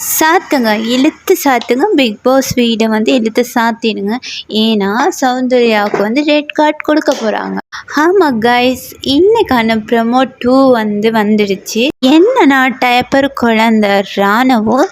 சாத்துங்க இழுத்து சாத்துங்க big pass வீடை வந்து இழுத்து சாத்திடுங்க. ஏன்னா சௌந்தர்யாவுக்கு வந்து ரெட் கார்ட் கொடுக்க போகிறாங்க ஆமாம் கைஸ் இன்னைக்கான ப்ரமோ டூ வந்து வந்துடுச்சு. என்னன்னா டயப்பர் குழந்த? ராணவும்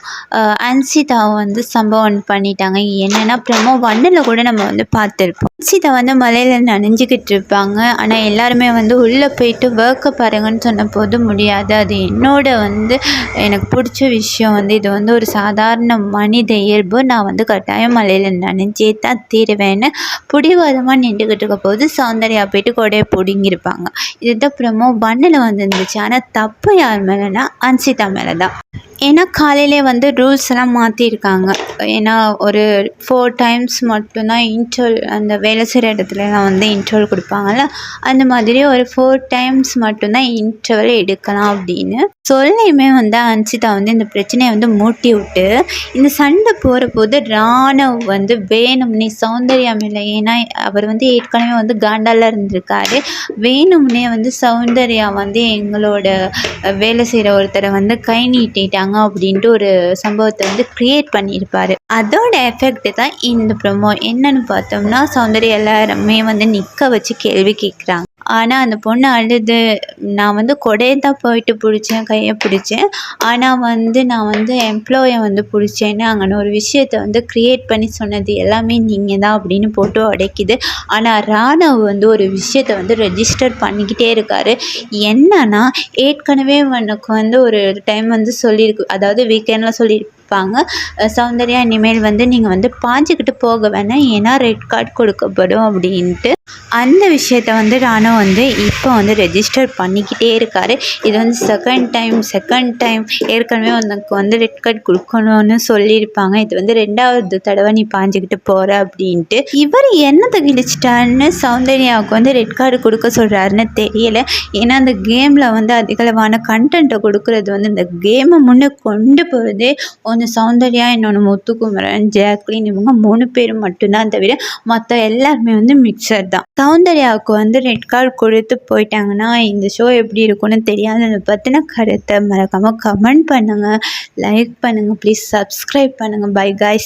அன்சிதாவும் வந்து சம்பவம் பண்ணிட்டாங்க. என்னன்னா ப்ரமோ ஒன்னில் கூட நம்ம வந்து பார்த்துருப்போம். அன்சிதா வந்து மலையில் நனைஞ்சிக்கிட்டு இருப்பாங்க. ஆனால் எல்லாருமே வந்து உள்ளே போயிட்டு ஒர்க்கை பாருங்கன்னு சொன்ன போது முடியாது. அது என்னோட வந்து எனக்கு பிடிச்ச விஷயம் வந்து இது வந்து ஒரு சாதாரண மனித இயல்பு. நான் வந்து கட்டாயம் மலையில் நனைஞ்சே தான் தீருவேன்னு பிடிவாதமாக நின்றுக்கிட்டு இருக்க போது சௌந்தர்யா போயிட்டு கொடையை பிடுங்கியிருப்பாங்க. இதுதான் ப்ரமோ வண்ணில் வந்துருந்துச்சு. ஆனால் தப்பு யார்? மேலேனா அன்சிதா மேலே தான் ஏன்னா காலையிலே வந்து ரூல்ஸ் எல்லாம் மாற்றிருக்காங்க ஏன்னா ஒரு ஃபோர் டைம்ஸ் மட்டும்தான் இன்ட்ரோல் அந்த வேலை செய்கிற இடத்துலலாம் வந்து இன்ட்ரோல் கொடுப்பாங்கல்ல அந்த மாதிரி ஒரு ஃபோர் டைம்ஸ் மட்டும்தான் இன்டர்வல் எடுக்கலாம் அப்படின்னு சொல்லையுமே வந்து அன்சிதா வந்து இந்த பிரச்சனையை வந்து மூட்டி விட்டு இந்த சண்டை போகிற போது ராணவ் வந்து வேணும்னே சௌந்தர்யா மேலே ஏன்னா அவர் வந்து ஏற்கனவே வந்து காண்டாவில் இருந்திருக்காரு. வேணும்னே வந்து சௌந்தர்யா வந்து எங்களோட வேலை செய்கிற ஒருத்தரை வந்து கை நீட்டிட்டாங்க. அப்படின்ட்டு ஒரு சம்பவத்தை வந்து க்ரியேட் பண்ணியிருப்பாரு. அதோட எஃபெக்ட் தான் இந்த ப்ரொமோ என்னன்னு பார்த்தோம்னா சௌந்தர்யா எல்லாருமே வந்து நிற்க வச்சு கேள்வி கேட்குறாங்க ஆனால் அந்த பொண்ணு அழுது. நான் வந்து கொடையை தான் போயிட்டு பிடிச்சேன் கையை பிடிச்சேன். ஆனால் வந்து நான் வந்து எம்ப்ளாயை வந்து பிடிச்சேன்னு அங்கே ஒரு விஷயத்தை வந்து க்ரியேட் பண்ணி சொன்னது எல்லாமே நீங்கள் தான் அப்படின்னு போட்டு உடைக்குது. ஆனால் ராணவ் வந்து ஒரு விஷயத்தை வந்து ரெஜிஸ்டர் பண்ணிக்கிட்டே இருக்காரு. என்னன்னா ஏற்கனவே எனக்கு வந்து ஒரு டைம் வந்து சொல்லியிருக்கு அதாவது வீக்கெண்டில் சொல்லியிருக்கு அஹ் சௌந்தர்யா இனிமேல் வந்து நீங்கள் வந்து பாஞ்சிக்கிட்டு போக வேணாம். ஏன்னா ரெட் கார்டு கொடுக்கப்படும் அப்படின்ட்டு. அந்த விஷயத்த வந்து ராணுவ வந்து இப்போ வந்து ரெஜிஸ்டர் பண்ணிக்கிட்டே இருக்காரு. இது வந்து செகண்ட் டைம் செகண்ட் டைம் ஏற்கனவே உனக்கு வந்து ரெட் கார்டு கொடுக்கணும்னு சொல்லியிருப்பாங்க. இது வந்து ரெண்டாவது தடவை நீ பாஞ்சிக்கிட்டு போகிற அப்படின்ட்டு. இவர் என்னத்தை கிழிச்சிட்டான்னு சௌந்தர்யாவுக்கு வந்து ரெட் கார்டு கொடுக்க சொல்கிறாருன்னு தெரியல. ஏன்னா அந்த கேமில் வந்து அதிகளவான கண்டென்ட்டை கொடுக்குறது வந்து இந்த கேமை முன்னே கொண்டு போகிறதே ஒன்று சௌந்தர்யா இன்னொன்று முத்துக்குமரன் ஜாக்லின் இவங்க மூணு பேரும் மட்டும்தான் தவிர மற்ற எல்லாருமே வந்து மிக்சர் தான். சௌந்தர்யாவுக்கு வந்து ரெட் கார்டு கொடுத்து போயிட்டாங்கன்னா இந்த ஷோ எப்படி இருக்கும்னு தெரியாது அதை பற்றின கருத்தை மறக்காமல் கமெண்ட் பண்ணுங்கள் லைக் பண்ணுங்கள் ப்ளீஸ் சப்ஸ்கிரைப் பண்ணுங்கள் பை காய்ஸ்